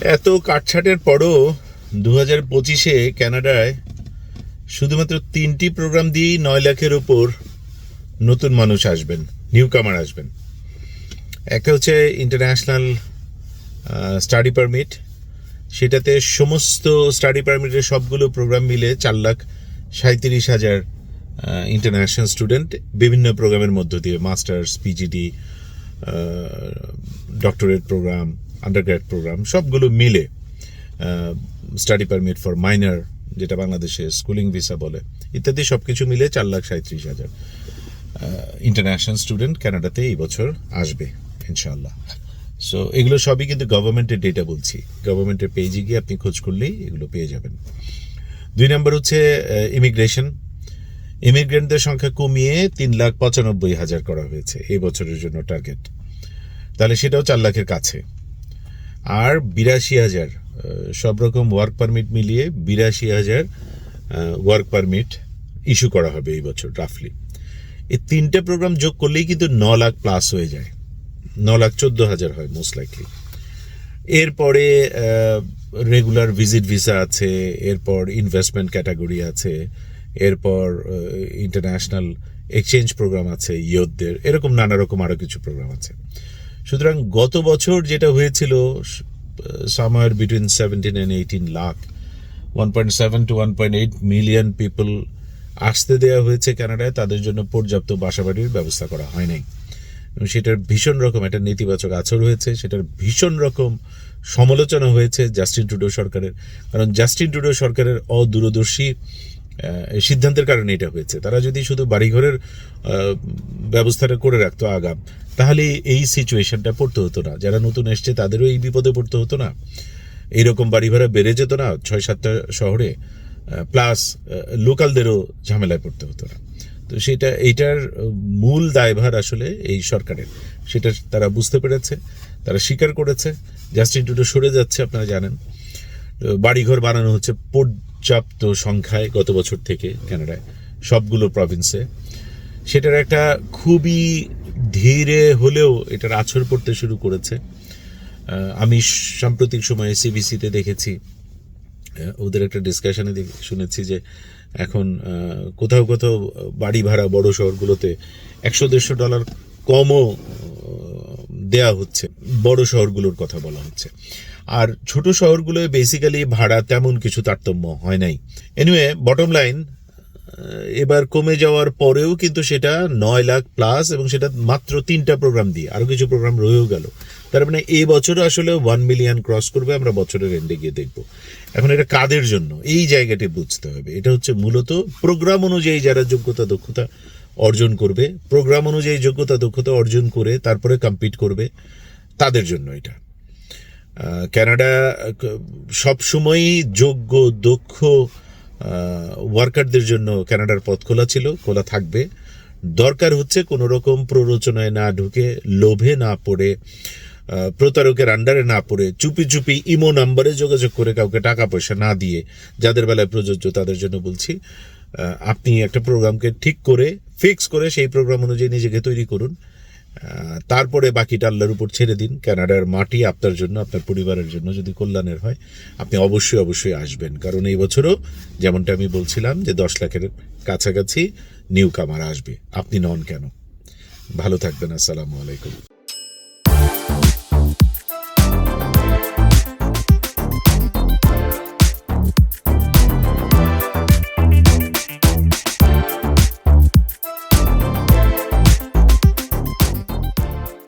এত কাটছাটের পরও দু হাজার পঁচিশে কানাডায় শুধুমাত্র তিনটি প্রোগ্রাম দিয়েই নয় লাখের ওপর নতুন মানুষ আসবেন নিউ কামার আসবেন। একটা হচ্ছে ইন্টারন্যাশনাল স্টাডি পারমিট। সেটাতে সমস্ত স্টাডি পারমিটের সবগুলো প্রোগ্রাম মিলে চার লাখ সাঁত্রিশ হাজার ইন্টারন্যাশনাল স্টুডেন্ট বিভিন্ন প্রোগ্রামের মধ্য দিয়ে, masters, PGD doctorate program undergrad program সবগুলো মিলে স্টাডি পারমিট ফর মাইনার যেটা বাংলাদেশে স্কুলিং ভিসা বলে, ইত্যাদি সব কিছু মিলে চার লাখ সাঁত্রিশ হাজার। ইন্টারন্যাশনাল স্টুডেন্ট কানাডাতে এই বছর আসবে, ইনশাআল্লাহ। সো এগুলো সবই কিন্তু গভর্নমেন্টের ডেটা বলছি। গভর্নমেন্টের পেজে গিয়ে আপনি খোঁজ করলেই এগুলো পেয়ে যাবেন। দুই নম্বর হচ্ছে ইমিগ্রেশন ইমিগ্রেন্টদের সংখ্যা কমিয়ে তিন লাখ পঁচানব্বই হাজার করা হয়েছে, এই বছরের জন্য টার্গেট তাহলে সেটাও চার লাখের কাছে। আর বিরাশি হাজার সব রকম ওয়ার্ক পারমিট মিলিয়ে বিরাশি হাজার ওয়ার্ক পারমিট ইস্যু করা হবে এই বছর রাফলি এই তিনটে প্রোগ্রাম যোগ করলেই কিন্তু ন লাখ প্লাস হয়ে যায়। ন লাখ চোদ্দ হাজার হয় মোস্ট লাইকলি এরপরে রেগুলার ভিজিট ভিসা আছে, এরপর ইনভেস্টমেন্ট ক্যাটাগরি আছে, এরপর ইন্টারন্যাশনাল এক্সচেঞ্জ প্রোগ্রাম আছে ইয়তদের এরকম নানা রকম আরও কিছু প্রোগ্রাম আছে। সুতরাং গত বছর যেটা হয়েছিল summer between seventeen and eighteen lakh one point seven to one point eight million people আসতে দেওয়া হয়েছে কানাডায়। তাদের জন্য পর্যাপ্ত বাসাবাড়ির ব্যবস্থা করা হয় নাই। সেটার ভীষণ রকম একটা নেতিবাচক আচর হয়েছে। সেটার ভীষণ রকম সমালোচনা হয়েছে জাস্টিন টুডো সরকারের। কারণ জাস্টিন টুডো সরকারের অদূরদর্শী সিদ্ধান্তের কারণে এটা হয়েছে। তারা যদি শুধু বাড়িঘরের ব্যবস্থাটা করে রাখতো আগাম, তাহলে এই সিচুয়েশনটা পড়তে হতো না। যারা নতুন এসছে, তাদেরও এই বিপদে পড়তে হতো না। এইরকম বাড়ি ভাড়া বেড়ে যেত না ছয়, সাতটা শহরে প্লাস লোকালদেরও ঝামেলায় পড়তে হতো না। তো সেটা, এইটার মূল দায়ভার আসলে এই সরকারের। সেটা তারা বুঝতে পেরেছে, তারা স্বীকার করেছে। জাস্টিন টুডো সরে যাচ্ছে, আপনারা জানেন। বাড়িঘর বানানো হচ্ছে পর্যাপ্ত সংখ্যায় গত বছর থেকে কানাডায় সবগুলো প্রভিন্সে সেটার একটা খুবই ধীরে হলেও এটার আছর পড়তে শুরু করেছে। আমি সাম্প্রতিক সময়ে সিবিসিতে দেখেছি ওদের একটা ডিসকাশনে শুনেছি যে এখন কোথাও কোথাও বাড়ি ভাড়া বড় শহরগুলোতে একশো দেড়শো ডলার কমও দেয়া হচ্ছে। বড় শহরগুলোর কথা বলা হচ্ছে। আর ছোট শহরগুলোয় বেসিক্যালি ভাড়া তেমন কিছু তারতম্য হয় নাই। এনিওয়ে বটম লাইন এবার কমে যাওয়ার পরেও কিন্তু সেটা নয় লাখ প্লাস এবং সেটা মাত্র তিনটা প্রোগ্রাম দিয়ে আরও কিছু প্রোগ্রাম রয়েও গেল। তার মানে এই বছরও আসলে ওয়ান মিলিয়ন ক্রস করবে, আমরা বছরের এন্ডে গিয়ে দেখব। এখন এটা কাদের জন্য? এই জায়গাটি বুঝতে হবে। এটা হচ্ছে মূলত প্রোগ্রাম অনুযায়ী যারা যোগ্যতা, দক্ষতা অর্জন করবে প্রোগ্রাম অনুযায়ী যোগ্যতা, দক্ষতা অর্জন করে তারপরে কম্পিট করবে, তাদের জন্য এটা। কানাডা সবসময়ই যোগ্য, দক্ষ ওয়ার্কারদের জন্য ক্যানাডার পথ খোলা ছিল, খোলা থাকবে। দরকার হচ্ছে কোনো রকম প্ররোচনায় না ঢুকে, লোভে না পড়ে প্রতারকের আন্ডারে না পড়ে, চুপি চুপি ইমো নাম্বারে যোগাযোগ করে কাউকে টাকা পয়সা না দিয়ে যাদের বেলায় প্রযোজ্য তাদের জন্য বলছি আপনি একটা প্রোগ্রামকে ঠিক করে ফিক্স করে সেই প্রোগ্রাম অনুযায়ী নিজেকে তৈরি করুন। তারপরে বাকিটা আল্লাহর উপর ছেড়ে দিন। ক্যানাডার মাটি আপনার জন্য, আপনার পরিবারের জন্য যদি কল্যাণের হয়, আপনি অবশ্যই অবশ্যই আসবেন। কারণ এই বছরও যেমনটা আমি বলছিলাম যে দশ লাখের কাছাকাছি নিউ কামার আসবে। আপনি নন কেন? ভালো থাকবেন। আসসালামু আলাইকুম।